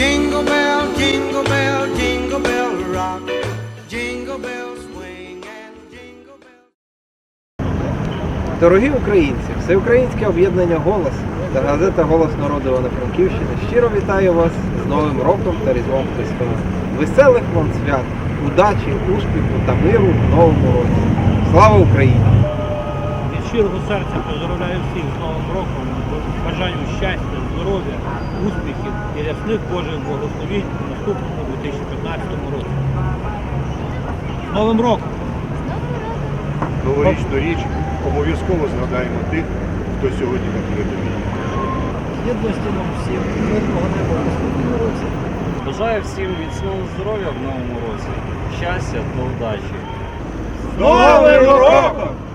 Jingle bell, jingle bell, jingle bell rock. Jingle bell swing and jingle bell. Дорогі українці, всеукраїнське об'єднання голос та газета Голос народу Івано-Франківщини щиро вітаю вас з Новим роком та Різдвом Христовим. Веселих вам свят, удачі, успіху та миру в новому році. Слава Україні! Щирого серця поздравляю всіх з Новим роком. Бажаю щастя, здоров'я, успіхів і рясних Божих благословень у наступному 2015 році. З Новим роком! Новорічну річ обов'язково згадаємо тих, хто сьогодні на передовій. Єдності нам всім, мирного неба в наступному році. Бажаю всім міцного здоров'я в новому році, щастя та удачі. З Новим роком!